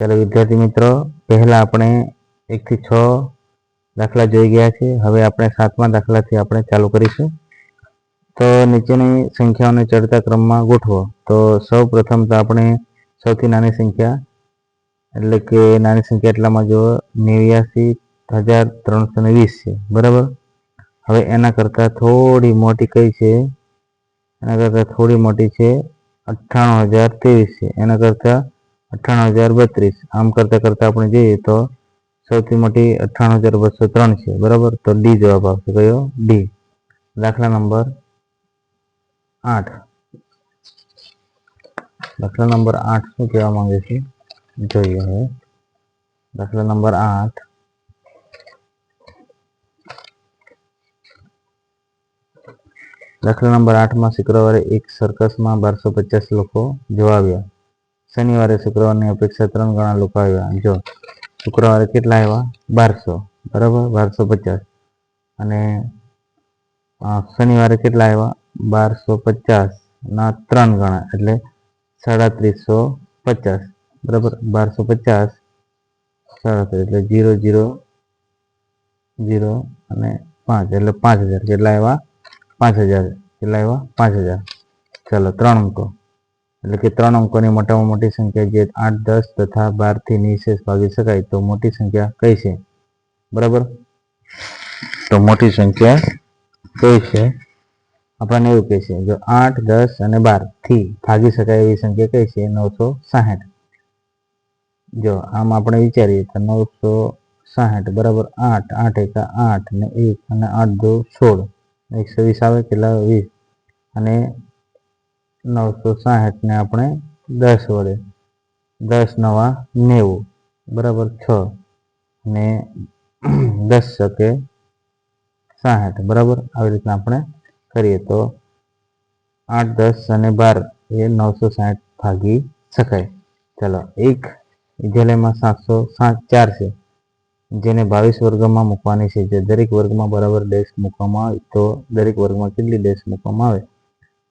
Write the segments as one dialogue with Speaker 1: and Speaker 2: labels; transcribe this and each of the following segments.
Speaker 1: ચાલો વિદ્યાર્થી મિત્રો, પહેલા આપણે એકથી છ દાખલા જોઈ ગયા છે. હવે આપણે સાતમા દાખલાથી આપણે ચાલુ કરીશું. તો નીચેની સંખ્યાઓને ચડતા ક્રમમાં ગોઠવો. તો સૌ પ્રથમ તો આપણે સૌથી નાની સંખ્યા, એટલે કે નાની સંખ્યા એટલામાં જો નેવ્યાસી હજાર ત્રણસો ને વીસ છે. બરાબર? હવે એના કરતાં થોડી મોટી કઈ છે? એના કરતાં થોડી મોટી છે અઠ્ઠાણું હજાર ત્રેવીસ છે. એના કરતાં અઠ્ઠાણું હજાર બત્રીસ. આમ કરતાં કરતાં આપણે જોઈએ તો સૌથી મોટી અઠ્ઠાણું હજાર બસો ત્રણ છે. બરાબર? તો ડી જવાબ આવશે. કયો? ડી. દાખલા નંબર આઠ. દાખલા નંબર આઠ શું કહેવા માંગે છે? જોઈએ હવે. દાખલા નંબર આઠ. દાખલા નંબર આઠમાં શુક્રવારે એક સર્કસમાં બારસો પચાસ લોકો જોવા આવ્યા શનિવારે, શુક્રવારની અપેક્ષા ત્રણ ગણા લોકો આવ્યા. જો, શુક્રવારે કેટલા આવ્યા? બારસો. બરાબર? બારસો પચાસ. અને શનિવારે કેટલા આવ્યા? બારસો પચાસના ત્રણ ગણા, એટલે સાડત્રીસો પચાસ. બરાબર? બારસો પચાસ, સાડત્રીસ, એટલે જીરો જીરો જીરો અને પાંચ, એટલે પાંચ હજાર. કેટલા આવ્યા? પાંચ હજાર. કેટલા આવ્યા? પાંચ હજાર. ચાલો, ત્રણ અંકો એટલે કે ત્રણ અંકોની મોટામાં મોટી સંખ્યા જે આઠ, દસ તથા બારથી નિશેષ ભાગી શકાય તો મોટી સંખ્યા કઈ છે? બરાબર? તો મોટી સંખ્યા કઈ છે? આપણને એવું કહે છે, જો આઠ, દસ અને બારથી ભાગી શકાય એવી સંખ્યા કઈ છે? નવસો સાહીઠ. જો આમ આપણે વિચારીએ તો નવસો સાહીઠ બરાબર આઠ આઠ એકા આઠ ને એક અને આઠ દો સોળ. એકસો વીસ આવે, કેટલા? વીસ. અને નવસો સાહીઠને આપણે દસ વડે. દસ નવા નેવું. બરાબર છ. ને દસ શકે સાહીઠ. બરાબર? આવી રીતના આપણે કરીએ. તો આઠ, દસ અને બાર એ નવસો સાહીઠ ભાગી શકાય. ચાલો, એક વિદ્યાલયમાં સાતસો સાત ચાર છે. જેને બાવીસ વર્ગમાં મૂકવાની છે. જે દરેક વર્ગમાં બરાબર ડેસ્ક મૂકવામાં આવે તો દરેક વર્ગમાં કેટલી ડેસ્ક મૂકવામાં આવે?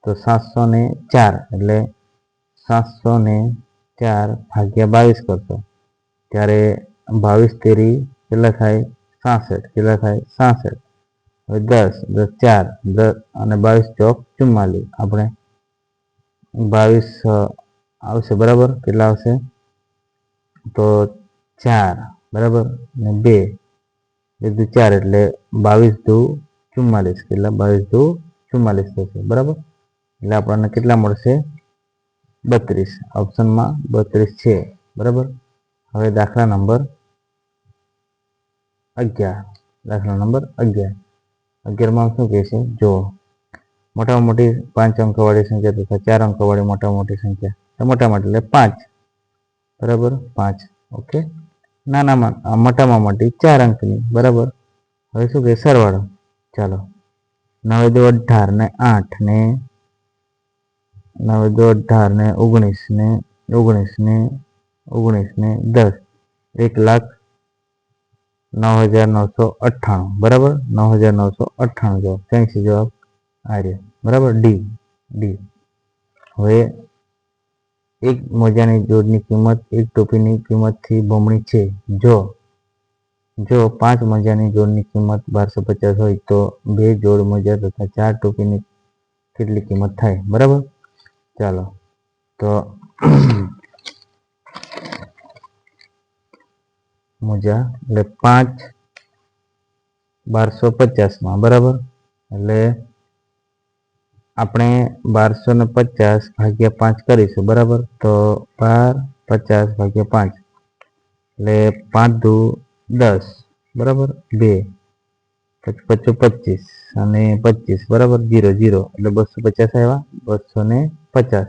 Speaker 1: તો સાતસો ને ચાર, એટલે સાતસો ને ચાર ભાગ્યા બાવીસ કરશો. ત્યારે બાવીસ તેરી કેટલા થાય? સાસઠ. કેટલા થાય? સાસઠ. હવે દસ દસ ચાર, દસ અને બાવીસ ચોક ચુમ્માલીસ. આપણે બાવીસ આવશે બરાબર? કેટલા આવશે? તો ચાર, બરાબર? ને બે બધું ચાર, એટલે બાવીસ દુ ચુમ્માલીસ. કેટલા? બાવીસ દુ ચુમ્માલીસ થશે. બરાબર? એટલે આપણને કેટલા મળશે? બત્રીસ. ઓપ્શનમાં બત્રીસ છે. બરાબર? હવે દાખલા નંબર અગિયાર. દાખલા નંબર અગિયાર. અગિયારમાં શું કહે છે? જો મોટામાં મોટી પાંચ અંકવાળી સંખ્યા તથા ચાર અંકવાળી મોટામાં મોટી સંખ્યા. મોટામાં એટલે પાંચ. બરાબર? પાંચ. ઓકે? નાનામાં મોટામાં મોટી ચાર અંકની. બરાબર? હવે શું કહે? સરવાળો. ચાલો. નવે દો અઢાર ને આઠ ને નવે દો અઢાર ને ઓગણીસ ને ઓગણીસ ને ઓગણીસ ને દસ. એક લાખ નવ હજાર નવસો અઠ્ઠાણું. બરાબર? નવ હજાર નવસો અઠ્ઠાણું જવાબ. છે જવાબ આ બરાબર? ડી ડી હવે એક મોજાની જોડની કિંમત, એક ટોપીની કિંમતથી બમણી છે. જો જો પાંચ મોજાની જોડની કિંમત બારસો પચાસ હોય તો બે જોડ મોજા તથા ચાર ટોપીની કેટલી કિંમત થાય? બરાબર? ચાલો તો મોજા એટલે પાંચ બારસો પચાસમાં બરાબર એટલે આપણે બારસો ને પચાસ ભાગ્યા પાંચ કરીશું બરાબર તો બાર પચાસ ભાગ્યા પાંચ એટલે પાંચ દુ દસ બરાબર બે પછી પચો પચીસ અને પચીસ, બરાબર? જીરો જીરો એટલે બસો પચાસ આવ્યા. બસો ને પચાસ.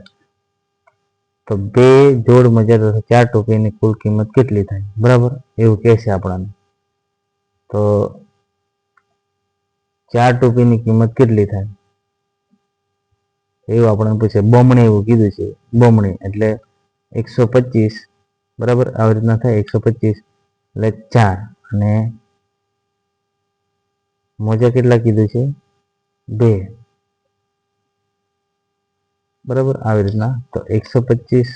Speaker 1: તો બે જોડ મજા તથા ચાર ટોપીની કુલ કિંમત કેટલી થાય? બરાબર? એવું કહેશે આપણને. તો ચાર ટોપીની કિંમત કેટલી થાય? એવું આપણને પૂછે. બમણી એવું કીધું છે. બમણી. એટલે એકસો પચીસ, બરાબર? આવી રીતના થાય. એકસો પચીસ, એટલે ચાર અને મોજા કેટલા કીધું છે? બે. બરાબર આવી રીતના. તો એકસો પચીસ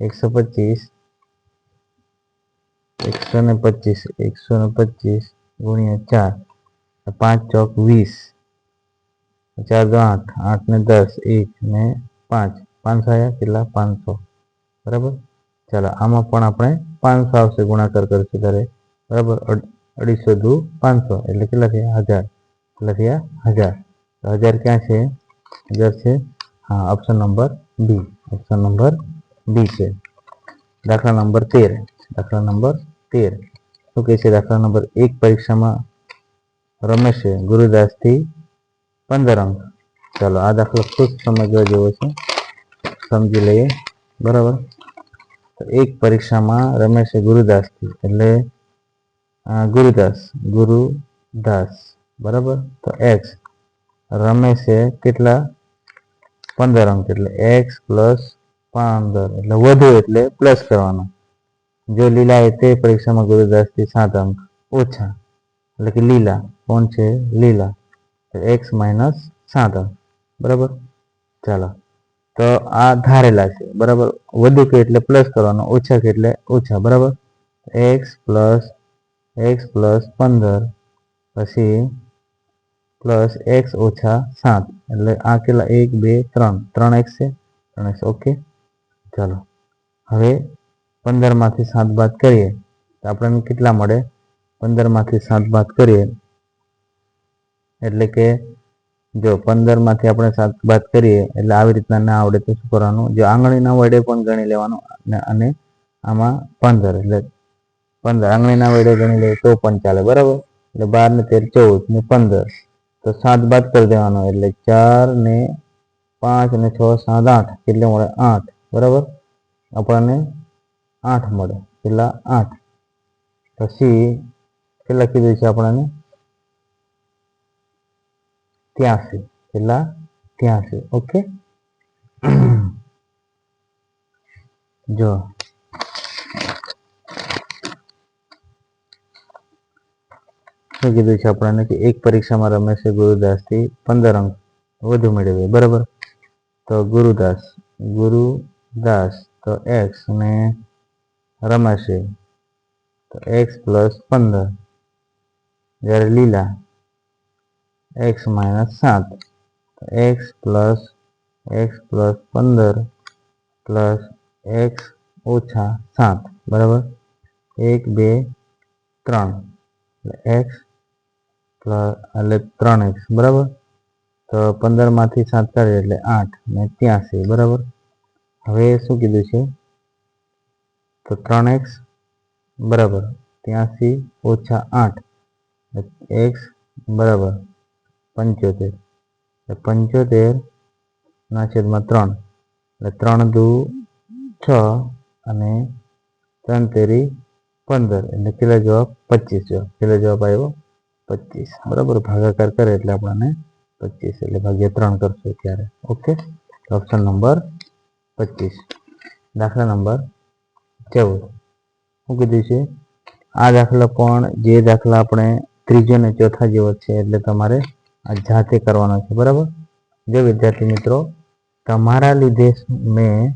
Speaker 1: એકસો પચીસ, એકસો ને પચીસ, એકસો ને પચીસ ગુણ્યા ચાર. પાંચ ચોક વીસ. ચાર દો આઠ આઠ ને દસ, એક ને પાંચ. પાંચસો આવ્યા કેટલા? પાંચસો. બરાબર? ચાલો, આમાં પણ આપણે પાંચસો આવશે ગુણાકાર કરીશું ત્યારે. બરાબર? અઢીસો દુ પાંચસો, એટલે કેટલા થયા? હજાર. કેટલા થયા? હજાર. હજાર ક્યાં છે? હજાર છે. હા option number B option number B છે. દાખલા નંબર તેર. દાખલા નંબર તેર. શું કહે છે? દાખલા નંબર એક પરીક્ષામાં રમેશે ગુરુદાસથી પંદર અંક. ચાલો, આ દાખલો ખુદ સમજવા જેવો છે. સમજી લઈએ. બરાબર? એક પરીક્ષામાં રમેશે ગુરુદાસથી, એટલે ગુરુદાસ ગુરુદાસ બરાબર તો એક્સ રમેશે કેટલા પંદર અંક એટલે એક્સ પ્લસ પંદર એટલે વધુ એટલે પ્લસ કરવાનો જો લીલા એ તે પરીક્ષામાં ગુરુદાસથી સાત અંક ઓછા એટલે કે લીલા કોણ છે લીલા એક્સ માઇનસ સાત અંક બરાબર ચાલો તો આ ધારેલા છે બરાબર વધુ કે એટલે પ્લસ કરવાનો ઓછા કે એટલે ઓછા બરાબર એક્સ પ્લસ એક્સ પ્લસ પંદર પછી પ્લસ એક્સ ઓછા સાત. એટલે આ કેટલા? એક, બે, ત્રણ. ત્રણ એક્સ છે? ત્રણ એક્સ ઓકે ચાલો. હવે પંદરમાંથી સાત બાદ કરીએ. તો આપણને કેટલા મળે? પંદરમાંથી સાત બાદ કરીએ. એટલે કે જો પંદરમાંથી આપણે સાત બાદ કરીએ, એટલે આવી રીતના ના આવડે તો શું કરવાનું? જો આંગળીના વડે પણ ગણી લેવાનું અને આમાં પંદર. એટલે પંદર આંગળીના વડે ગણી લઈએ તો પણ ચાલે, બરાબર? એટલે બાર ને તેર ચૌદ ને પંદર. તો સાત બાદ કરી દેવાનો, એટલે ચાર ને પાંચ ને છ સાત આઠ, કેટલે મળે? આઠ, બરાબર? આપણને આઠ મળે કેટલા આઠ. પછી કેટલા કીધું છે આપણને? ત્યાંસી કેટલા ત્યાંસી, ઓકે? જો શું કીધું છે આપણને કે એક પરીક્ષામાં રમેશે ગુરુદાસથી પંદર અંક વધુ મેળવે બરાબર તો ગુરુદાસ ગુરુદાસ તો એક્સ ને રમેશે તો એક્સ પ્લસ પંદર જ્યારે લીલા એક્સ માઇનસ સાત એક્સ પ્લસ એક્સ પ્લસ પંદર પ્લસ એક્સ ઓછા સાત બરાબર એક બે ત્રણ એટલે એક્સ પ્લસ ત્રણ એક્સ બરાબર? તો પંદરમાંથી સાત કાઢીએ એટલે આઠ ને ત્યાંસી, બરાબર? હવે શું કીધું છે? તો ત્રણ એક્સ બરાબર. ત્યાંસી ઓછા આઠ એક્સ બરાબર, પંચોતેર. પંચોતેર ના છેદમાં ત્રણ, એટલે ત્રણ દુ છ અને ત્રણ તેરી પંદર. એટલે કેટલા જવાબ? પચીસ જવાબ. કેટલો જવાબ આવ્યો પચીસ. બરાબર? ભાગાકાર કરે એટલે આપણને પચીસ એટલે ભાગ્યા ત્રણ કરશું ત્યારે. ઓકે? ઓપ્શન નંબર પચીસ. દાખલા નંબર ચૌદ. શું કીધું છે, આ દાખલા પણ જે દાખલા આપણે ત્રીજો ને ચોથા જેવો છે એટલે તમારે આ જાતે કરવાનો છે. બરાબર? જો વિદ્યાર્થી મિત્રો, તમારા લીધે મેં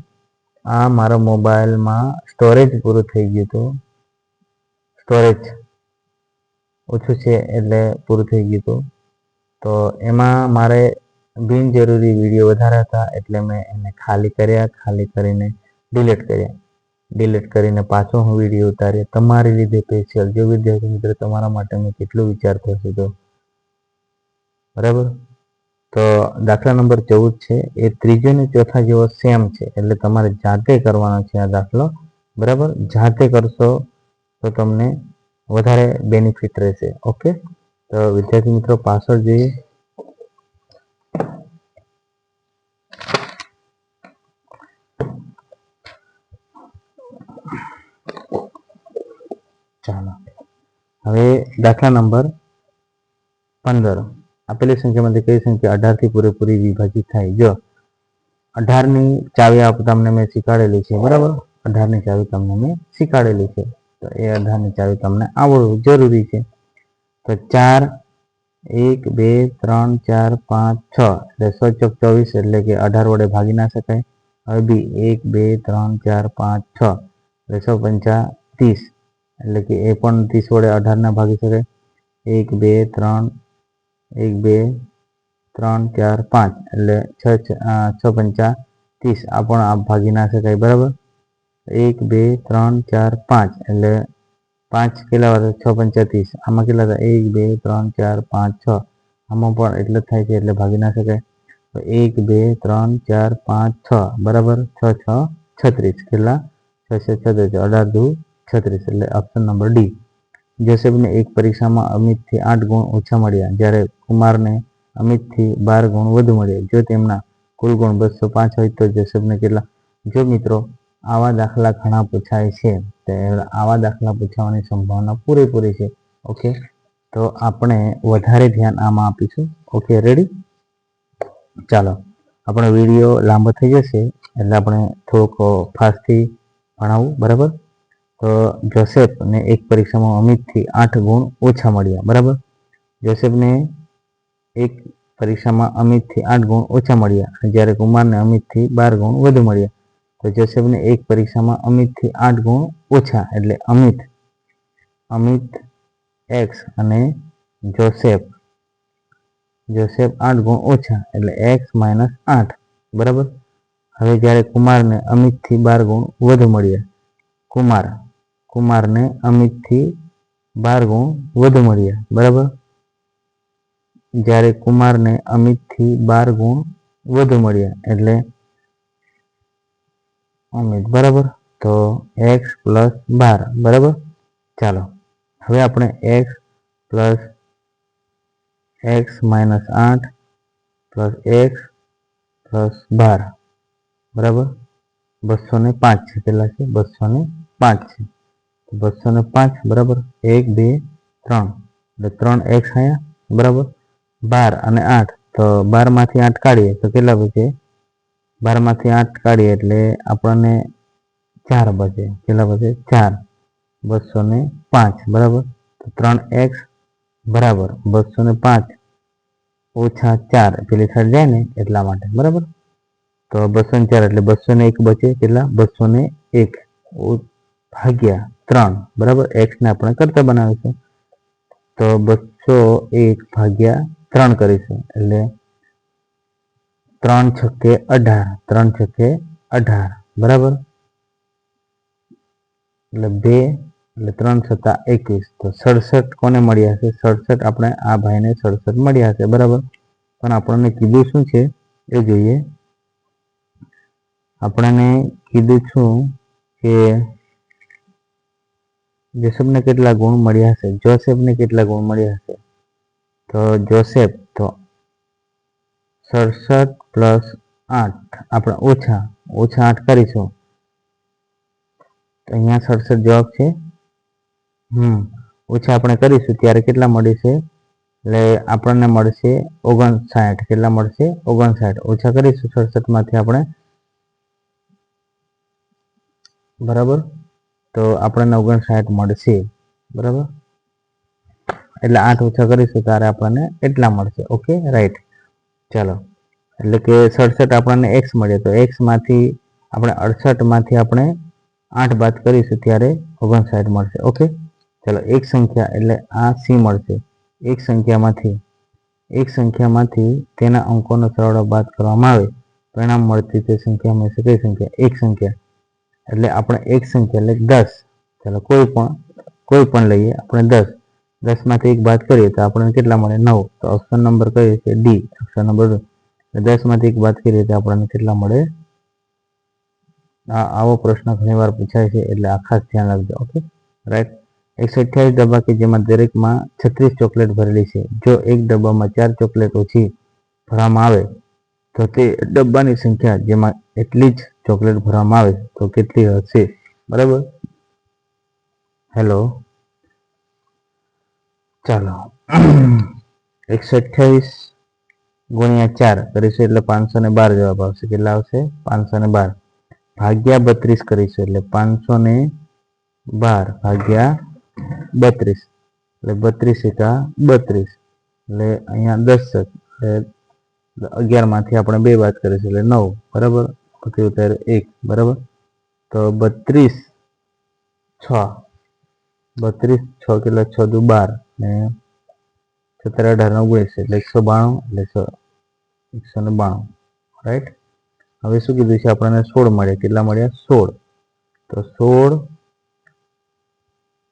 Speaker 1: આ મારા મોબાઈલમાં સ્ટોરેજ પૂરું થઈ ગયું હતું. સ્ટોરેજ ઓછું છે એટલે પૂરું થઈ ગયું હતું. તો એમાં મારે બિનજરૂરી વીડિયો વધારે હતા એટલે મેં એને ખાલી કર્યા, ખાલી કરીને ડિલીટ કર્યા. ડિલીટ કરીને પાછો હું વીડિયો ઉતાર્યો. તમારી લીધે સ્પેશિયલ જો વિદ્યાર્થી મિત્રો, તમારા માટે મેં કેટલું વિચારતો હશે તો. બરાબર? તો દાખલા નંબર ચૌદ છે. એ ત્રીજો ને ચોથા જેવો સેમ છે. એટલે તમારે જાતે કરવાનો છે આ દાખલો. બરાબર? જાતે કરશો તો તમને વધારે બેનિફિટ રહેશે. ઓકે તો વિદ્યાર્થી મિત્રો, પાછળ જોઈએ. ચાલો. હવે દાખલા નંબર પંદર. આપેલી સંખ્યામાંથી કઈ સંખ્યા અઢારથી પૂરેપૂરી વિભાજિત થાય? જો, અઢારની ચાવી આપ તમને મેં શીખવાડેલી છે, બરાબર? અઢારની ચાવી તમને મેં શીખવાડેલી છે. તો એ અડધાની ચાવી તમને આવડવું જરૂરી છે. તો ચાર, એક, બે, ત્રણ, ચાર, પાંચ, છ. એટલે સો ચોક ચોવીસ એટલે કે અઢાર વડે ભાગી ના શકાય. હવે બી એક, બે, ત્રણ, ચાર, પાંચ, છ. એટલે સો પંચા ત્રીસ. એટલે કે એ પણ ત્રીસ વડે અઢાર ના ભાગી શકાય. એક, બે, ત્રણ, એક, બે, ત્રણ, ચાર, પાંચ. એટલે છ છ પંચા ત્રીસ. આ પણ આ ભાગી ના શકાય. બરાબર? એક, બે, ત્રણ, ચાર, પાંચ. એટલે પાંચ કેટલા હતા છ પંચા આમાં કેટલા હતા? એક, બે, ત્રણ, ચાર, પાંચ, છ. આમાં પણ એટલે થાય છે, એટલે ભાગી ના શકાય. એક, બે, ત્રણ, ચાર, પાંચ, છ. બરાબર? છ છ, છત્રીસ. કેટલા? છ છ, છત્રીસ. અઢાર, દુ, છત્રીસ. એટલે ઓપ્શન નંબર ડી જોસેફને એક પરીક્ષામાં અમિતથી આઠ ગુણ ઓછા મળ્યા, જ્યારે કુમારને અમિતથી બાર ગુણ વધુ મળ્યા. જો તેમના કુલ ગુણ બસો પાંચ હોય તો જોસેફને કેટલા? જો મિત્રો આવા દાખલા ઘણા પૂછાય છે. તે આવા દાખલા પૂછાવાની સંભાવના પૂરેપૂરી છે. ઓકે તો આપણે વધારે ધ્યાન આમાં આપીશું. ઓકે રેડી ચાલો. આપણો વીડિયો લાંબો થઈ જશે, એટલે આપણે થોડુંક ફાસ્ટથી ભણાવવું બરાબર? તો જોસેફને એક પરીક્ષામાં અમિતથી આઠ ગુણ ઓછા મળ્યા, બરાબર? જોસેફને એક પરીક્ષામાં અમિતથી આઠ ગુણ ઓછા મળ્યા. જ્યારે કુમારને અમિતથી બાર ગુણ વધુ મળ્યા. તો જોસેફને એક પરીક્ષામાં અમિતથી આઠ ગુણ ઓછા, એટલે અમિત અમિત એક્સ અને જોસેફ જોસેફ આઠ ગુણ ઓછા, એટલે એક્સ માઇનસ આઠ, બરાબર? હવે જ્યારે કુમારને અમિતથી બાર ગુણ વધુ મળ્યા, કુમાર, કુમારને અમિતથી બાર ગુણ વધુ મળ્યા, બરાબર? જ્યારે કુમારને અમિતથી બાર ગુણ વધુ મળ્યા, એટલે અમિત બરાબર? તો એક્સ પ્લસ બાર. બરાબર? ચાલો. હવે આપણે એક્સ પ્લસ એક્સ માઇનસ આઠ પ્લસ એક્સ પ્લસ બાર. બરાબર? બસો ને પાંચ છે. કેટલા છે? બસો ને પાંચ છે. બસો ને પાંચ, બરાબર? એક, બે, ત્રણ. એટલે ત્રણ એક્સ અહીંયા, બરાબર? બાર અને આઠ. તો બારમાંથી આઠ કાઢીએ. તો કેટલા બચે? બારમાંથી આઠ કાઢીએ એટલે આપણને ચાર બચે. કેટલા બચે? ચાર. બસો ને પાંચ. બરાબર? તો ત્રણ એક્સ બરાબર. બસો ને પાંચ ઓછા ચાર. પેલી સાઈડ જાય ને એટલા માટે. બરાબર? તો બસો ને ચાર એટલે બસો ને એક બચે. કેટલા? બસો ને એક. ભાગ્યા ત્રણ. બરાબર? એક્સ ને આપણે કરતા બનાવીશું. તો બસો એક ભાગ્યા ત્રણ કરીશું. એટલે ત્રણ છક્કે અઢાર, ત્રણ છક્કે અઢાર, બરાબર? એટલે બે, એટલે ત્રણ છતાં એકવીસ. તો સડસઠ કોને મળ્યા છે? સડસઠ આપણે આ ભાઈને સડસઠ મળ્યા છે, બરાબર? પણ આપણને કીધું શું છે? એ જોઈએ. આપણને કીધું છું કે જોસેફને કેટલા ગુણ મળ્યા હશે જોસેફને કેટલા ગુણ મળ્યા હશે તો જોસેફ સડસઠ પ્લસ આઠ. આપણે ઓછા ઓછા આઠ કરીશું. તો અહીંયા સડસઠ જવાબ છે. હમ, ઓછા આપણે કરીશું. ત્યારે કેટલા મળશે? એટલે આપણને મળશે ઓગણસાઠ. કેટલા મળશે? ઓગણસાઠ. ઓછા કરીશું સડસઠમાંથી આપણે? બરાબર? તો આપણને ઓગણસાઠ મળશે. બરાબર? એટલે આઠ ઓછા કરીશું, ત્યારે આપણને એટલા મળશે. ઓકે? રાઈટ. ચાલો. એટલે કે સડસઠ આપણને એક્સ મળે. તો એક્સમાંથી આપણે અડસઠમાંથી આપણે આઠ બાદ કરીશું ત્યારે ઓગણસાઠ મળશે. ઓકે ચાલો, એક સંખ્યા એટલે આ સી મળશે. એક સંખ્યામાંથી એક સંખ્યામાંથી તેના અંકોનો સરવાળો બાદ કરવામાં આવે. પરિણામ મળતી તે સંખ્યા મળશે. કઈ સંખ્યા? એક સંખ્યા. એટલે આપણે એક સંખ્યા એટલે દસ. ચાલો, કોઈ પણ કોઈ પણ લઈએ. આપણે દસ. દસમાંથી એક બાદ કરીએ તો આપણને કેટલા મળે? નવ. તો ઓપ્શન નંબર કયો છે? ડી ઓપ્શન નંબર દસમાંથી એક બાદ કરીએ તો આપણને કેટલા મળે? આવો પ્રશ્ન ઘણીવાર પૂછાય છે, એટલે આ ખાસ ધ્યાન રાખજો, ઓકે? રાઈટ એકસો અઠ્યાવીસ ડબ્બા કે જેમાં દરેકમાં છત્રીસ ચોકલેટ ભરેલી છે. જો એક ડબ્બામાં ચાર ચોકલેટ ઓછી ભરવામાં આવે, તો તે ડબ્બાની સંખ્યા જેમાં એટલી જ ચોકલેટ ભરવામાં આવે, તો કેટલી હશે? બરાબર? હેલો ચાલો. એકસો અઠ્યાવીસ ગુણ્યા ચાર કરીશું એટલે પાંચસો ને બાર જવાબ આવશે. કેટલા આવશે? પાંચસો ને બાર. ભાગ્યા બત્રીસ કરીશું એટલે પાંચસો ને બાર ભાગ્યા બત્રીસ. એટલે બત્રીસ એકા બત્રીસ. એટલે અહીંયા દસ એટલે અગિયારમાંથી આપણે બે વાત કરીશું એટલે નવ. બરાબર? પછી ઉતારે એક. બરાબર? તો બત્રીસ છ. બત્રીસ છ કેટલા? છ દુ બાર. ને સત્તર અઢાર ઓગણીસ એટલે એકસો બાણું, એટલે એકસો ને બાણું. રાઈટ હવે શું કીધું છે? આપણને સોળ મળ્યા. કેટલા મળ્યા? સોળ. તો સોળ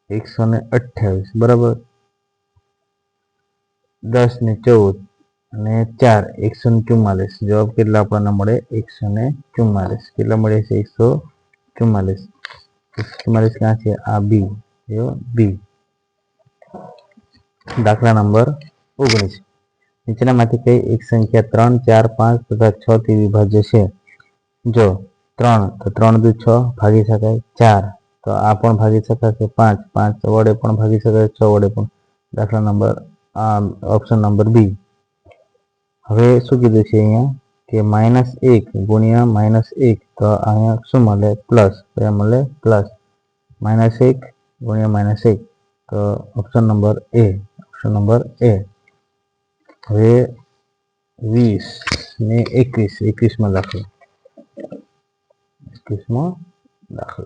Speaker 1: એકસો ને અઠ્યાવીસ. બરાબર? દસ ને ચૌદ અને ચાર. એકસો ને ચુમ્માલીસ. જવાબ કેટલા આપણને મળે? એકસો ને ચુમ્માલીસ. કેટલા મળે છે? એકસો ચુમ્માલીસ. ચુમ્માલીસ ક્યાં છે? આ બી. બી. દાખલા નંબર ઓગણીસ. નીચેનામાંથી કઈ એક સંખ્યા ત્રણ, ચાર, પાંચ તથા છ થી વિભાજ્ય છે? જો ત્રણ, તો ત્રણ દુ છ ભાગી શકાય ચાર. તો આ પણ ભાગી શકાશે પાંચ? પાંચ વડે પણ ભાગી શકાય, છ વડે પણ. દાખલા નંબર ઓપ્શન નંબર બી. હવે શું કીધું છે અહીંયા? કે માઇનસ એક ગુણ્યા માઇનસ એક, તો અહીંયા શું મળે? પ્લસ એ મળે પ્લસ માઇનસ એક ગુણ્યા માઇનસ એક. તો option number A option number A. હવે વીસ ને એકવીસ, એકવીસમાં દાખલો. એકવીસમાં દાખલો.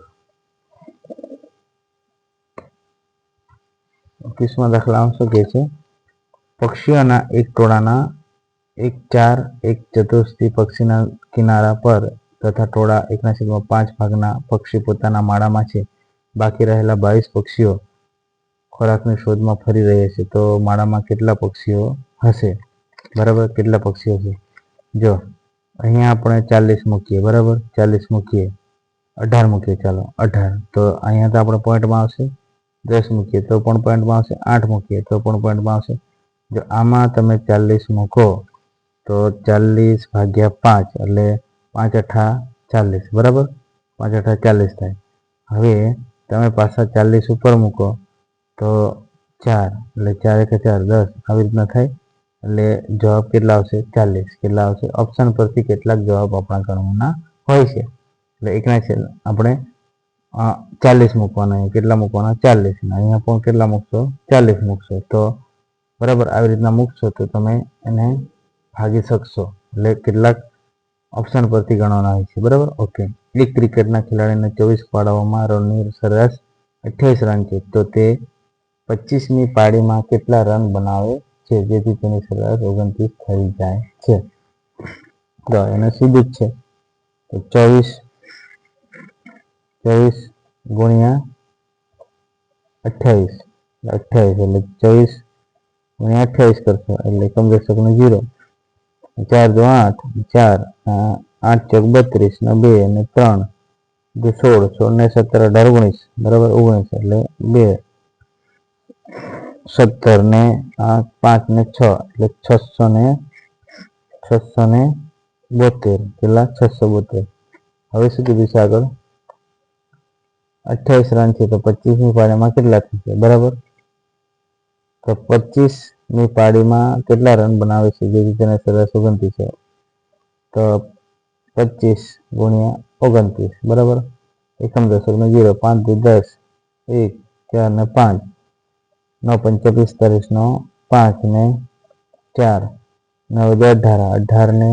Speaker 1: એકવીસમાં દાખલામાં શું કહે છે? પક્ષીઓના એક ટોળાના એક ચાર, એક ચતુર્થી પક્ષીના કિનારા પર તથા ટોળા એકના છેદમાં પાંચ ભાગના પક્ષી પોતાના માળામાં છે. બાકી રહેલા બાવીસ પક્ષીઓ ખોરાકની શોધમાં ફરી રહ્યા છે. તો માળામાં કેટલા પક્ષીઓ હશે? બરાબર, કેટલા પક્ષીઓ છે? જો, અહીંયા આપણે ચાલીસ મૂકીએ, બરાબર? ચાલીસ મૂકીએ, અઢાર મૂકીએ, ચાલો, અઢાર. તો અહીંયા તો આપણે પોઈન્ટમાં આવશે. દસ મૂકીએ, તો પણ પોઈન્ટમાં આવશે. આઠ મૂકીએ, તો પણ પોઈન્ટમાં આવશે. જો આમાં તમે ચાલીસ મૂકો, તો ચાલીસ ભાગ્યા પાંચ, એટલે પાંચ અઠા ચાલીસ, બરાબર? પાંચ અઠા ચાલીસ થાય. હવે તમે પાછા ચાલીસ ઉપર મૂકો. તો ચાર, એટલે ચાર એક ચાર, દસ, આવી રીતના થાય. એટલે જવાબ કેટલા આવશે? ચાલીસ. કેટલા આવશે? ઓપ્શન પરથી કેટલાક જવાબ આપણા ગણવાના હોય છે. એટલે એકના છે આપણે ચાલીસ મૂકવાના કેટલા મૂકવાના? ચાલીસ. અહીંયા પણ કેટલા મૂકશો? ચાલીસ મૂકશો. તો બરાબર આવી રીતના મૂકશો તો તમે એને ભાગી શકશો. એટલે કેટલાક ઓપ્શન પરથી ગણવાના હોય છે. બરાબર? ઓકે. એક ક્રિકેટના ખેલાડીને ચોવીસ પાડાઓમાં રનની સરેરાશ અઠ્યાવીસ રન છે. તો તે પચીસમી પાળીમાં કેટલા રન બનાવે છે? જેથી તેની સરેરાશ ઓગણત્રીસ થઈ જાય છે. તો એને સીધું છે. તો ચોવીસ ચોવીસ ગુણ્યા અઠ્યાવીસ. અઠ્યાવીસ એટલે ચોવીસ ગુણ્યા અઠ્યાવીસ કરશો, એટલે કમરેશકનું જીરો ચાર દો આઠ, ચાર આઠ ચોક બત્રીસ, ને બે અને ત્રણ. સોળ સોળ ને સત્તર અઢાર ઓગણીસ, બરાબર ઓગણીસ, એટલે બે. સત્તર ને પાંચ ને છ, એટલે છસો ને છસો ને બોતેર, કેટલા? છસો બોતેર. હવે શું કીધું છે આગળ? અઠ્યાવીસ રન છે, તો પચીસમી પાળીમાં કેટલા થશે બરાબર? તો પચીસમી પાળીમાં કેટલા રન બનાવે છે? જેથી તેને સરસ ઓગણત્રીસ છે. તો પચીસ ગુણ્યા ઓગણત્રીસ, બરાબર? એકમ દશકનો જીરો પાંચ દસ, એક, ચાર ને પાંચ. નવ પંચા પિસ્તાલીસ નો પાંચ ને ચાર નવ હજાર અઢાર અઢાર ને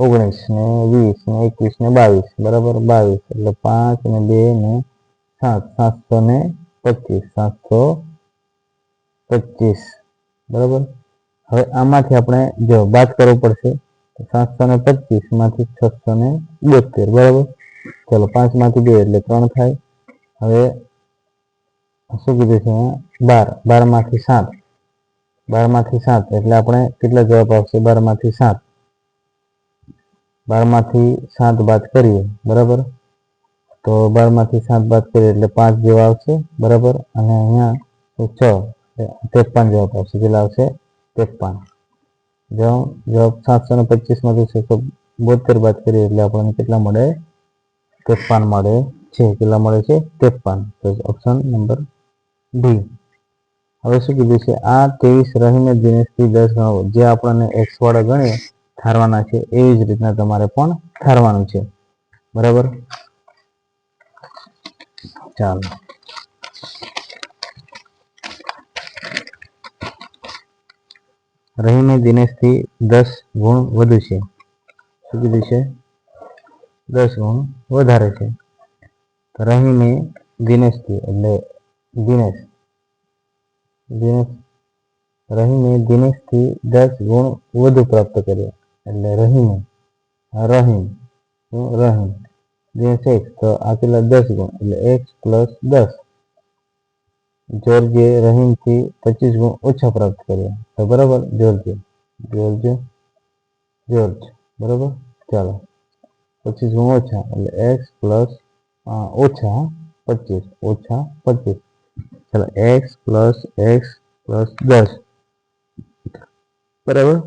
Speaker 1: ઓગણીસ ને વીસ ને એકવીસ ને બાવીસ બરાબર બાવીસ એટલે પાંચ ને બે ને સાત સાતસો ને પચીસ સાતસો પચીસ બરાબર હવે આમાંથી આપણે જો બાદ કરવું પડશે સાતસો ને પચીસમાંથી છસો ને બોતેર, બરાબર? ચલો પાંચમાંથી બે એટલે ત્રણ થાય. હવે શું કીધું છે બાર બાર. માંથી સાત. બારમાંથી સાત. એટલે આપણે કેટલા જવાબ આવશે? બારમાંથી સાત. બારમાંથી સાત બાદ કરીએ. બરાબર? તો બારમાંથી સાત બાદ કરીએ એટલે પાંચ જેવા આવશે. બરાબર? અને અહીંયા છ. ત્રેપન જવાબ આવશે. કેટલા આવશે? ત્રેપન. જવાબ જવાબ સાતસો ને પચીસમાંથી છસો બોતેર બાદ કરીએ એટલે આપણને કેટલા મળે? ત્રેપન મળે છે. કેટલા મળે છે? ત્રેપન. તો ઓપ્શન નંબર ડી હવે શું કીધું છે? આ ત્રેવીસ રહીને દિનેશથી દસ ગણો. જે આપણને એક્સ વાળા ગણીએ ઠારવાના છે. એવી જ રીતના તમારે પણ ઠારવાનું છે. બરાબર? ચાલો. રહીમે દિનેશથી દસ ગુણ વધુ છે. શું કીધું છે? દસ ગુણ વધારે છે. રહીમે દિનેશથી એટલે દિનેશ દિનેશ રહીમે દિનેશથી દસ ગુણ વધુ પ્રાપ્ત કર્યા એટલે રહીમે, રહીમ શું રહીમ, દિનેશ એક્સ તો આ કેટલા દસ ગુણ, એટલે એક્સ પ્લસ દસ. જોર્જે રહીમથી પચીસ ગુણ ઓછા પ્રાપ્ત કર્યા, તો બરાબર જોર્જે, જોર્જ જોર્જ, બરાબર? ચાલો, પચીસ ગુણ ઓછા, એટલે એક્સ પ્લસ ઓછા પચીસ ઓછા પચીસ. ચાલો એક્સ પ્લસ એક્સ પ્લસ દસ. બરાબર?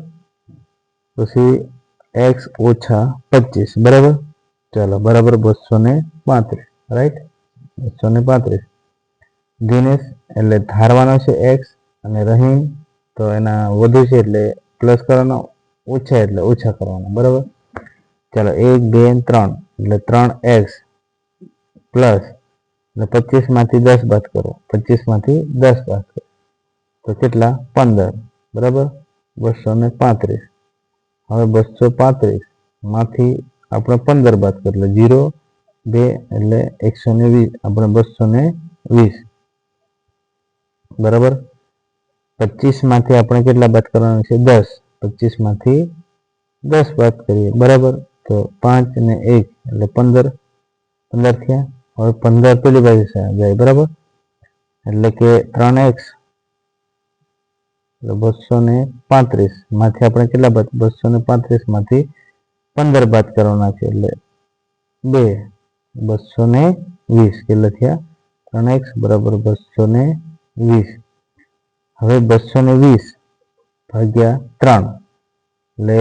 Speaker 1: પછી એક્સ ઓછા પચીસ. બરાબર? ચાલો, બરાબર બસો ને પાંત્રીસ. રાઈટ બસો ને પાંત્રીસ. દિનેશ એટલે ધારવાનો છે એક્સ અને રહીમ તો એના વધુ છે એટલે પ્લસ કરવાનો, ઓછા એટલે ઓછા કરવાના. બરાબર? ચાલો, એક, બે ત્રણ. એટલે ત્રણ એક્સ પ્લસ એટલે પચીસમાંથી દસ બાદ કરો. પચીસમાંથી દસ બાદ કરો. તો કેટલા? પંદર. બરાબર? બસો ને પાંત્રીસ. હવે બસો પાંત્રીસમાંથી આપણે પંદર બાદ કરો. એટલે જીરો, બે એટલે એકસો ને વીસ. આપણે બસો ને વીસ. બરાબર? પચીસમાંથી આપણે કેટલા બાદ કરવાના છે? દસ. પચીસમાંથી દસ બાદ કરીએ. બરાબર? તો પાંચ ને એક. એટલે પંદર. પંદર થયા? હવે પંદર પેલી બાજુ જાય, બરાબર? એટલે કે ત્રણ એક્સ બસો ને પાંત્રીસ. માંથી આપણે કેટલા બાદ, બસો ને પાંત્રીસમાંથી પંદર બાદ કરવાના છે, એટલે બે, બસો ને વીસ. કેટલા થયા? ત્રણ એક્સ બરાબર બસો ને વીસ. હવે બસો ને વીસ ભાગ્યા ત્રણ, એટલે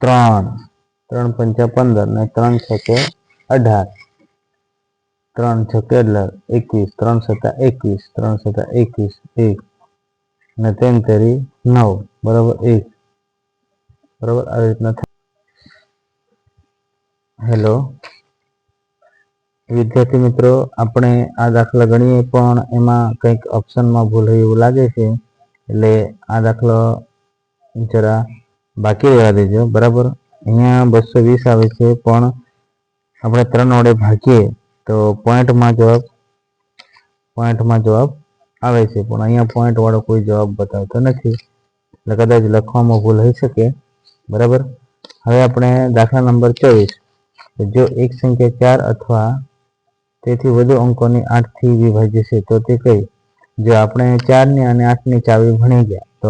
Speaker 1: ત્રણ. ત્રણ પંચા પંદર ને ત્રણ છકે અઢાર. ત્રણ છકે અઢાર, એકવીસ. ત્રણ સત્તા એકવીસ, ત્રણ સત્તા એકવીસ, એક. ને તેમ તેરી નવ. બરાબર એક. બરાબર? આ રીતના હેલો. વિદ્યાર્થી મિત્રો, આપણે આ દાખલા ગણીએ પણ એમાં કંઈક ઓપ્શનમાં ભૂલ હોય એવું લાગે છે, એટલે આ દાખલો જરા બાકી રહેવા દેજો. બરાબર? અહીંયા બસો વીસ આવે છે, પણ આપણે ત્રણ વડે ભાગીએ તો પોઈન્ટમાં જવાબ પોઈન્ટમાં જવાબ આવે છે. પણ અહીંયા પોઈન્ટ વાળો કોઈ જવાબ બતાવતો નથી. એટલે કદાચ લખવામાં ભૂલ હોઈ શકે. બરાબર? હવે આપણે દાખલા નંબર ચોવીસ. જો એક સંખ્યા ચાર અથવા તેથી વધુ અંકોની આઠથી વિભાજ્ય છે, તો તે કઈ? જો આપણે ચારની અને આઠની ચાવી ભણી ગયા, તો